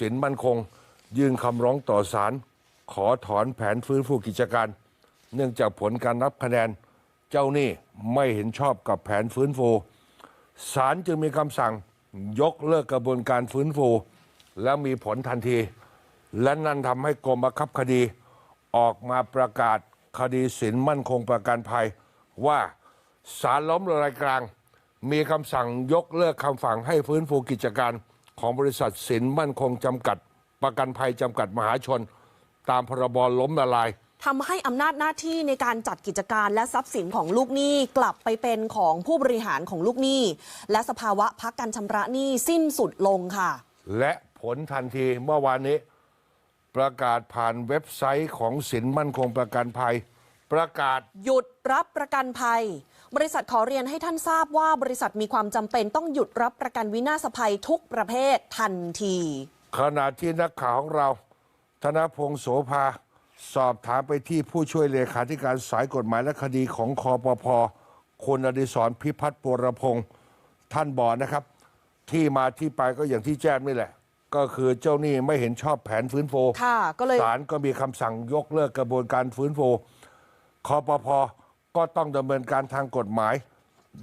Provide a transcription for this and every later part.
สินมั่นคง ยื่นคำร้องต่อศาลขอถอนแผนฟื้นฟูกิจการ เนื่องจากผลการนับคะแนนเจ้าหนี้ไม่เห็นชอบกับแผนฟื้นฟูศาลจึงมีคำสั่งยกเลิกกระบวนการฟื้นฟู และมีผลทันที และนั่นทำให้กรมบังคับคดีออกมาประกาศคดีสินมั่นคงประกันภัย ว่าศาลล้มละลายกลาง มีคำสั่งยกเลิกคำสั่งให้ฟื้นฟูกิจการ ของบริษัทสินมั่นคงจำกัด ประกันภัยจำกัดมหาชน ตามพรบล้มละลายทำให้อำนาจหน้าที่ในการจัดกิจการและทรัพย์สินของลูกหนี้กลับไปเป็นของผู้บริหารของลูกหนี้ และสภาวะพักการชำระหนี้สิ้นสุดลงค่ะ และผลทันทีเมื่อวานนี้ ประกาศผ่านเว็บไซต์ของสินมั่นคงประกันภัย ประกาศ หยุดรับประกันภัย บริษัทขอเรียนให้ท่านทราบว่าบริษัทมีความจำเป็นต้องหยุดรับประกันวินาศภัยทุกประเภททันที ขณะที่นักข่าวของเรา ธนพงศ์โสภา สอบถามไปที่ผู้ช่วยเลขาธิการสายกฎหมายและคดีของคอปพคุณอดิศรพิพัฒน์ปรพงศ์ท่านบอกนะครับ ที่มาที่ไปก็อย่างที่แจ้งนี่แหละ ก็คือเจ้าหนี้ไม่เห็นชอบแผนฟื้นฟูค่ะก็เลย ศาลก็มีคำสั่งยกเลิกกระบวนการฟื้นฟู คอปพก็ต้องดำเนินการทางกฎหมาย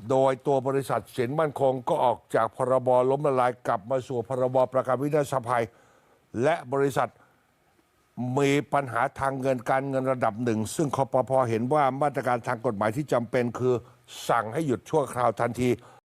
โดยตัวบริษัทสินมั่นคงก็ออกจากพรบล้มละลายกลับมาสู่พรบประกันวินาศภัย และบริษัทมีปัญหาทางเงินการเงินระดับหนึ่ง ซึ่งคอปพเห็นว่ามาตรการทางกฎหมายที่จำเป็นคือสั่งให้หยุดชั่วคราวทันที